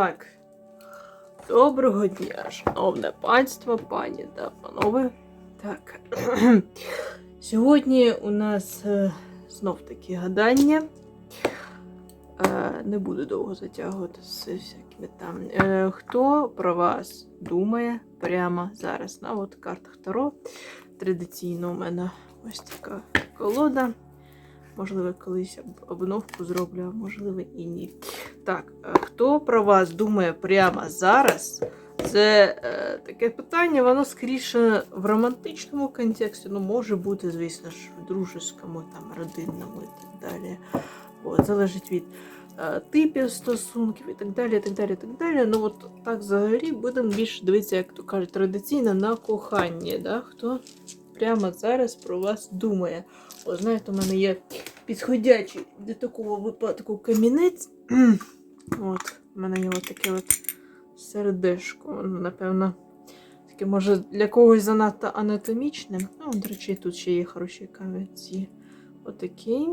Так. Доброго дня, шановне панство, пані та панове. Так. Сьогодні у нас е, знов таки гадання. Е, не буду довго затягувати з всякими там. Е, хто про вас думає прямо зараз? На от картах Таро. Традиційно у мене ось така колода. Можливо, колись об- обновку зроблю, а можливо і ні. Так, е, хто про вас думає прямо зараз? Це е, таке питання, воно скоріше в романтичному контексті, ну може бути, звісно ж, в дружеському, там, родинному і так далі. От, залежить від е, типів стосунків і так далі. і так далі, і так далі. Ну от так взагалі будемо більше дивитися, як то кажуть, традиційно на кохання. Да? Хто прямо зараз про вас думає? О, знаєте, у мене є підходячий для такого випадку камінець. От, у мене є таке от сердешко. Напевно, таке може для когось занадто анатомічне. Ну, до речі, тут ще є хороші камінці. Отакий.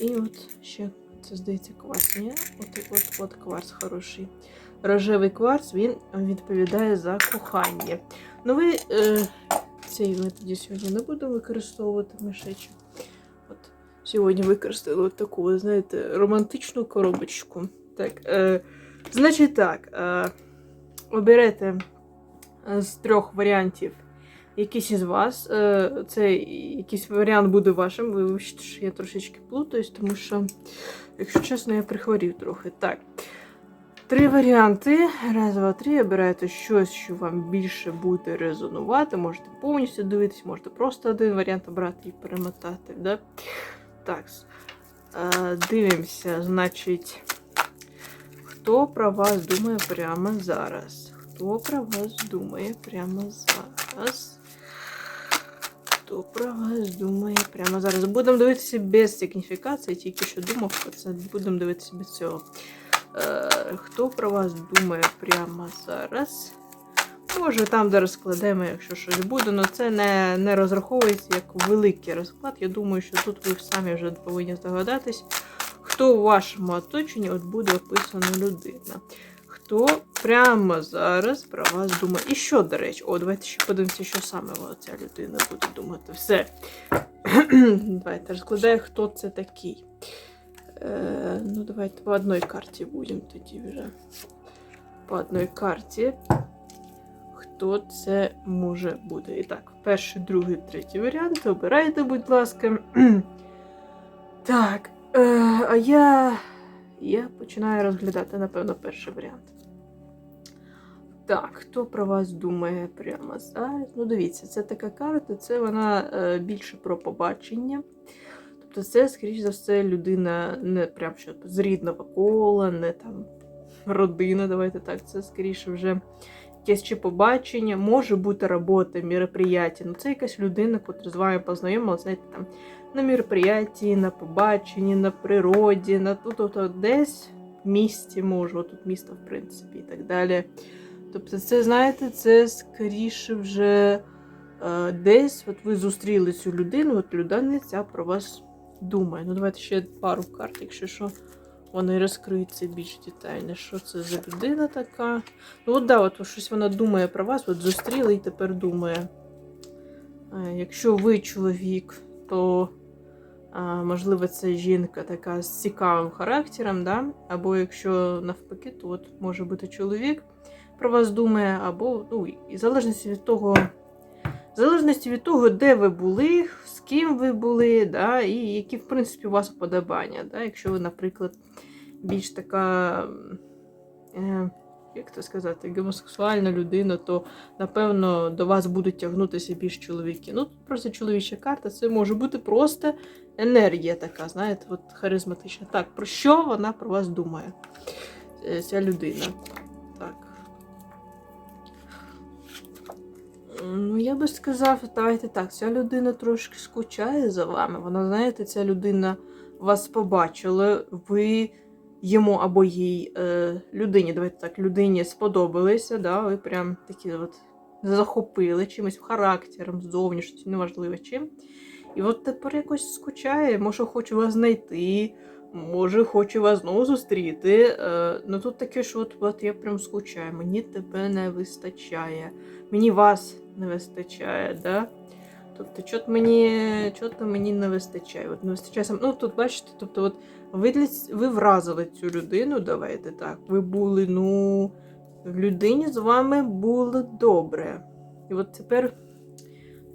І от ще, це здається, кварц. Ні? От, от, от кварц хороший. Рожевий кварц він відповідає за кохання. Ну, ви е, цей методі сьогодні не буду використовувати мишечі. Сьогодні використали от таку, знаєте, романтичну коробочку. Так, е, значить так, е, оберете е, з трьох варіантів якийсь із вас. Е, це якийсь варіант буде вашим. Ви вибачте, що я трошечки плутаюсь, тому що, якщо чесно, я прихворів трохи. Так. Три варіанти. Раз, два, три. Обираєте щось, що вам більше буде резонувати. Можете повністю дивитись, можете просто один варіант обрати і перемотати. Да? Так. Е, дивимося, значить, хто про вас думає прямо зараз? Хто про вас думає прямо зараз? Хто про вас думає прямо зараз? Будемо дивитися без сигніфікації, тільки що думав про це. Будемо дивитися без цього. Е, хто про вас думає прямо зараз? Може, там, де розкладемо, якщо щось буде, але це не, не розраховується як великий розклад. Я думаю, що тут ви самі вже повинні здогадатись, хто у вашому оточенні от буде описана людина. Хто прямо зараз про вас думає. І що, до речі, о, давайте ще подивимося, що саме ця людина буде думати. Все. давайте розкладаю, хто це такий. Е, ну, давайте по одній карті будемо тоді вже. По одній карті. Хто це може бути? І так, перший, другий, третій варіант. Обирайте, будь ласка. так. Е, а я. Я починаю розглядати, напевно, перший варіант. Так, хто про вас думає прямо зараз? Ну, дивіться, це така карта, це вона е, більше про побачення. Тобто, це, скоріш за все, людина не прям що з рідного кола, не там родина, давайте так, це скоріше вже якесь чи побачення, може бути робота, мероприятие. Ну, це якась людина, котра з вами познайомилася, знаєте, там на мероприятии, на побаченні, на природі, на тут, тут, тут десь в місті, може, отут місто, в принципі, і так далі. Тобто, це, знаєте, це скоріше вже е, десь от ви зустріли цю людину, от людина ця про вас думає. Ну, давайте ще пару карт, якщо що, вони розкриються більш детально. Що це за людина така? Ну, от да, от щось вона думає про вас, от зустріли і тепер думає. Якщо ви чоловік, то можливо це жінка така з цікавим характером, да? або якщо навпаки, то от може бути чоловік про вас думає, або ну, і в залежності від того, в залежності від того, де ви були, з ким ви були, да? і які, в принципі, у вас вподобання. Да? Якщо ви, наприклад, більш така. Е, як це сказати, гомосексуальна людина, то напевно до вас будуть тягнутися більш чоловіки. Ну, просто чоловіча карта, це може бути просто енергія така, знаєте, от харизматична. Так, про що вона про вас думає? е, Ця людина. Так. Ну, я би сказав, давайте так, ця людина трошки скучає за вами. Вона, знаєте, ця людина вас побачила, ви йому або їй е, людині, давайте так, людині сподобалися, да, ви прям такі от захопили чимось характером, зовнішністю, неважливо чим. І от тепер якось скучає, може, хоче вас знайти, може хоче вас знову зустріти. Е, ну тут таке, що от, от я прям скучаю, мені тебе не вистачає. Мені вас не вистачає, да? Тобто, чого мені, мені не вистачає. От не вистачає сам. Ну тут бачите, тобто, от ви, для... ви вразили цю людину, давайте так. Ви були, ну, людині з вами було добре. І от тепер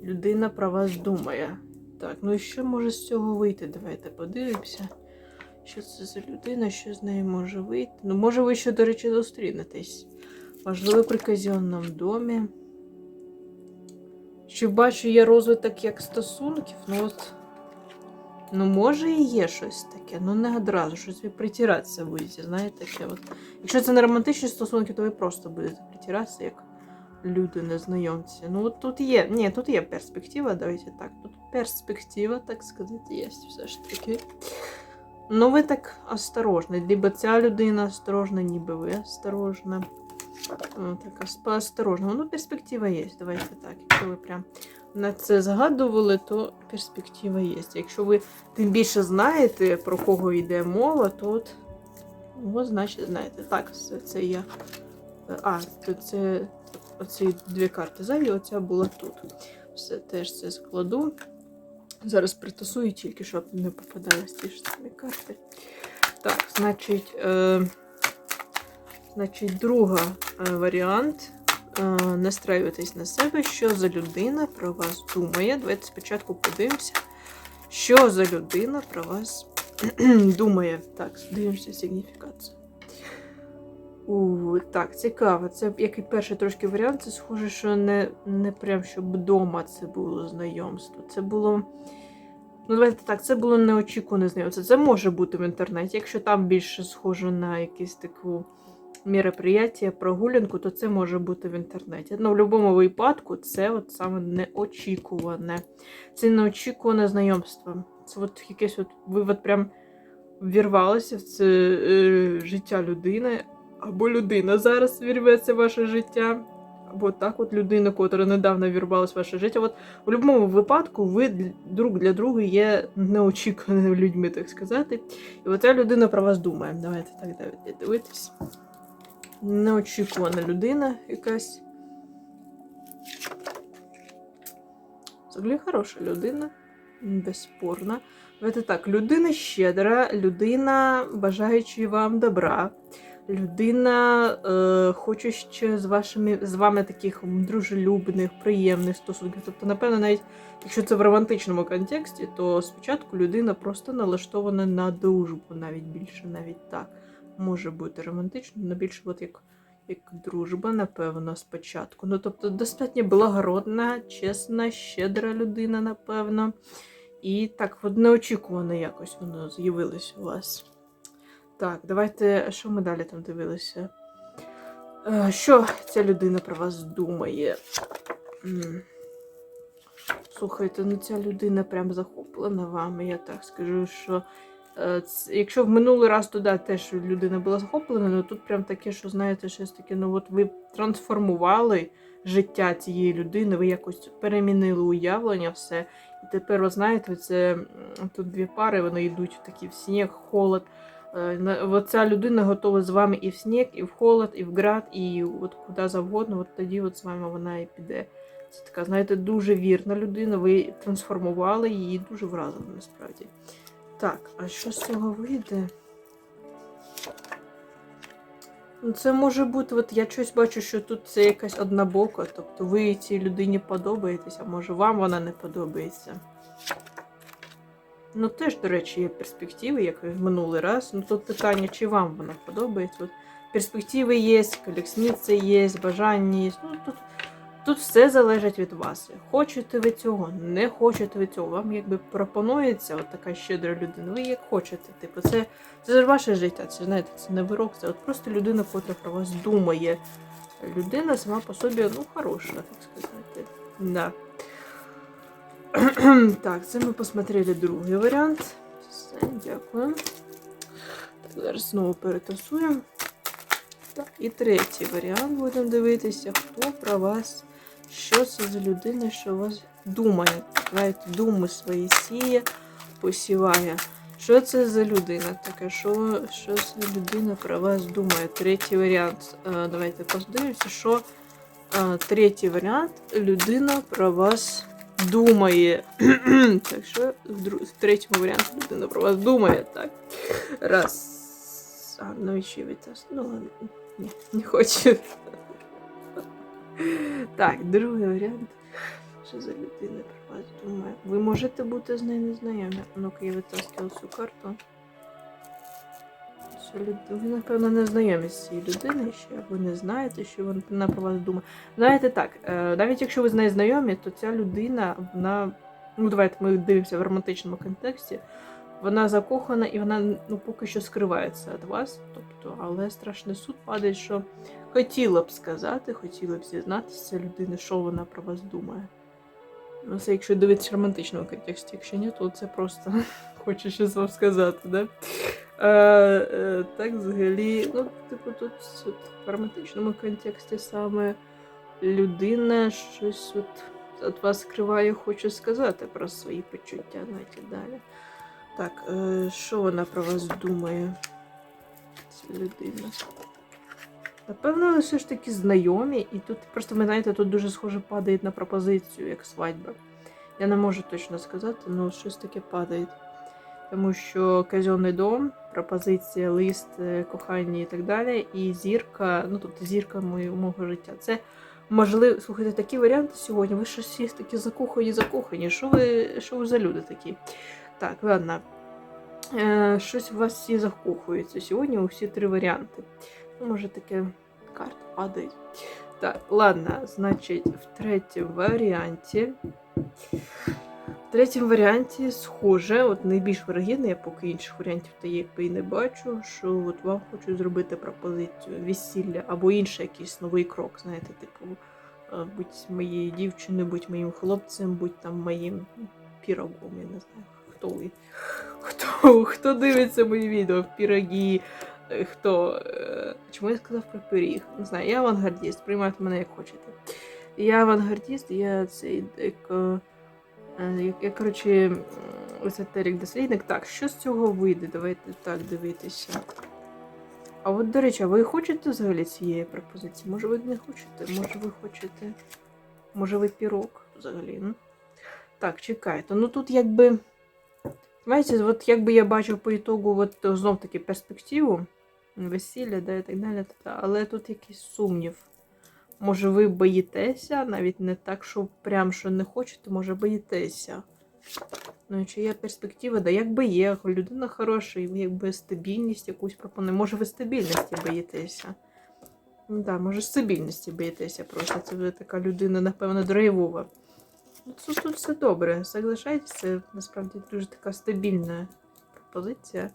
людина про вас думає. Так, ну і що може з цього вийти? Давайте подивимося. Що це за людина, що з нею може вийти? Ну, може, ви ще, до речі, зустрінетесь. Можливо, при казенному домі. Що бачу, є розвиток як стосунків, ну от. Ну, може, і є щось таке, ну не одразу, щось ви притиратися будете, знаєте, таке от. Якщо це не романтичні стосунки, то ви просто будете притиратися як люди незнайомці. Ну, от тут є. Ні, тут є перспектива, давайте так. Тут перспектива, так сказати, є все ж таки. Ну, ви так осторожні. Либо ця людина осторожна, ніби ви осторожна. Ну, так, осторожно. Ну, перспектива є. Давайте так. Якщо ви прям на це згадували, то перспектива є. Якщо ви тим більше знаєте, про кого йде мова, то от, от значить знаєте. Так, все це я. А, то це оці дві карти зайві, оця була тут. Все теж це складу. Зараз притасую тільки, щоб не попадались ті ж самі карти. Так, значить, е, значить, друга е, варіант. Е, настраюватись на себе, що за людина про вас думає. Давайте спочатку подивимося, що за людина про вас думає. Так, дивимося сигніфікацію. У, так, цікаво. Це як і перший трошки варіант, це схоже, що не, не прям щоб вдома це було знайомство. Це було. Ну, давайте так, це було неочікуване знайомство. Це може бути в інтернеті. Якщо там більше схоже на якусь таку мероприятие, прогулянку, то це може бути в інтернеті. Ну, в будь-якому випадку, це от саме неочікуване. Це неочікуване знайомство. Це от якесь от ви от прям вірвалися в це е, життя людини, або людина зараз вірветься в ваше життя. Або так, от людина, котра недавно вірвалася в ваше життя. От у будь-якому випадку ви друг для друга є неочікуваними людьми, так сказати. І оця людина про вас думає. Давайте так далі дивитись. Неочікувана людина якась. Взагалі хороша людина, безспорно. Давайте так, людина щедра, людина, бажаючи вам добра, людина, е, хоче з, вашими, з вами таких дружелюбних, приємних стосунків. Тобто, напевно, навіть якщо це в романтичному контексті, то спочатку людина просто налаштована на дружбу, навіть більше, навіть так. Може бути романтично, але більше от як, як дружба, напевно, спочатку. Ну, тобто, достатньо благородна, чесна, щедра людина, напевно. І так, от неочікувано якось воно з'явилось у вас. Так, давайте, що ми далі там дивилися? Е, Що ця людина про вас думає? Слухайте, ну ця людина прям захоплена вами, я так скажу, що якщо в минулий раз туди теж людина була захоплена, ну тут прям таке, що знаєте, щось таке, ну от ви трансформували життя цієї людини, ви якось перемінили уявлення, все. І тепер, ви знаєте, це тут дві пари, вони йдуть такі в сніг, холод. Е, на- от ця людина готова з вами і в сніг, і в холод, і в град, і от куди завгодно, от тоді от з вами вона і піде. Це така, знаєте, дуже вірна людина. Ви трансформували її дуже вразили насправді. Так, а що з цього вийде? Ну, Це може бути, от я щось бачу, що тут це якась однобока, тобто ви цій людині подобаєтесь, а може вам вона не подобається. Ну, теж, до речі, є перспективи, як і в минулий раз. Ну тут питання, чи вам вона подобається. От перспективи є, колесниця є, бажання є. Ну, тут, тут все залежить від вас. Хочете ви цього, не хочете ви цього. Вам якби пропонується от така щедра людина. Ви як хочете. Типу, це, це ж ваше життя. Це знаєте, це не вирок, це от просто людина, котра про вас думає. Людина сама по собі, ну, хороша, так сказати. Да. так, це ми посмотрели другий варіант. Все, дякую. Так, зараз знову перетасуємо. І третій варіант будемо дивитися, хто про вас, що це за людина, що вас думає. Давайте думи свої сіє, посіває. Що це за людина така? Що, що за людина про вас думає? Третій варіант. Е, давайте подивимося, що е, третій варіант людина про вас думає. так що в, третьому варіанті людина про вас думає. Так. Раз. А, ну ще від Ну ладно. Ні, не хочу. Так, другий варіант. Що за людина про вас думає? Ви можете бути з нею незнайомі. Ну-ка, я витаскивала цю карту. Ви, напевно, не знайомі з цією людиною ще. Ви не знаєте, що вона про вас думає. Знаєте так, е, навіть якщо ви з нею знайомі, то ця людина, вона. Ну, давайте ми дивимося в романтичному контексті. Вона закохана і вона ну, поки що скривається від вас. Тобто, але страшний суд падає, що хотіла б сказати, хотіла б зізнатися людини, що вона про вас думає. Ну, це якщо дивитися в романтичному контексті, якщо ні, то це просто хочу щось вам сказати, да? Е, е, так, взагалі, ну, типу, тут от, в романтичному контексті саме людина щось от, від вас скриває, хоче сказати про свої почуття, навіть і далі. Так, е, що вона про вас думає? Ця людина. Напевно, все ж таки знайомі, і тут просто, ви знаєте, тут дуже схоже падає на пропозицію, як свадьба. Я не можу точно сказати, але щось таке падає. Тому що казенний дом, пропозиція, лист, е, кохання і так далі, і зірка, ну тобто зірка мого життя. Це можливо, слухайте, такі варіанти сьогодні. Ви щось такі закохані, закохані. Що ви, що ви за люди такі? Так, ладно. Е, щось у вас всі закохуються. Сьогодні усі три варіанти. Ну, може таке карта падає. Так, ладно, значить, в третьому варіанті. В третьому варіанті схоже, от найбільш вирогідно, я поки інших варіантів та якби і не бачу, що от вам хочуть зробити пропозицію весілля або інший якийсь новий крок, знаєте, типу, е, будь моєю дівчиною, будь моїм хлопцем, будь там моїм пірогом, я не знаю, хто. Хто, хто дивиться мої відео в пірогі, е, хто. е, Чому я сказав про пиріг? Не знаю, я авангардіст, приймайте мене як хочете. Я авангардіст, я цей як, е, е, я, коротше, м, езотерик дослідник. Так, що з цього вийде? Давайте так дивитися. А от, до речі, а ви хочете взагалі цієї пропозиції? Може, ви не хочете? Може, ви хочете. Може, ви пірог взагалі? Ну? Так, чекайте. Ну тут якби. Знаєте, от якби я бачив по ітогу, от знов таки перспективу весілля, да, і так далі. Але тут якийсь сумнів. Може, ви боїтеся, навіть не так, що прям що не хочете, може боїтеся. Ну, чи є перспектива, да якби є, людина хороша, якби стабільність якусь пропонує. Може, ви стабільності боїтеся. Ну так, може, стабільності боїтеся просто. Це ви така людина, напевно, драйвова. Тут, все добре. Соглашайтесь, це насправді дуже така стабільна пропозиція.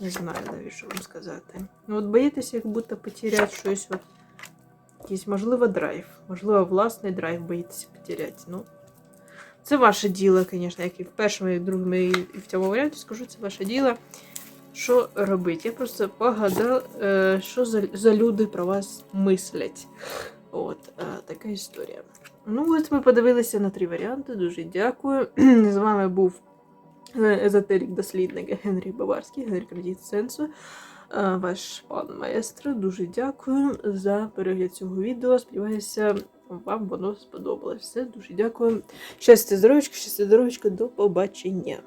Не знаю навіть, що вам сказати. Ну, от боїтеся, як будто потеряти щось, от, якийсь, можливо, драйв. Можливо, власний драйв боїтеся потеряти. Ну, це ваше діло, звісно, як і в першому, і в другому, і в цьому варіанті скажу, це ваше діло. Що робити? Я просто погадав, е, що за люди про вас мислять. От, е, така історія. Ну, от ми подивилися на три варіанти. Дуже дякую. З вами був езотерик-дослідник Генрій Баварський, Генрій Кредит Сенсу. Е, Ваш пан маестро. Дуже дякую за перегляд цього відео. Сподіваюся, вам воно сподобалось. Все, дуже дякую. Щастя, здоров'ячка, щастя, здоров'ячка, до побачення.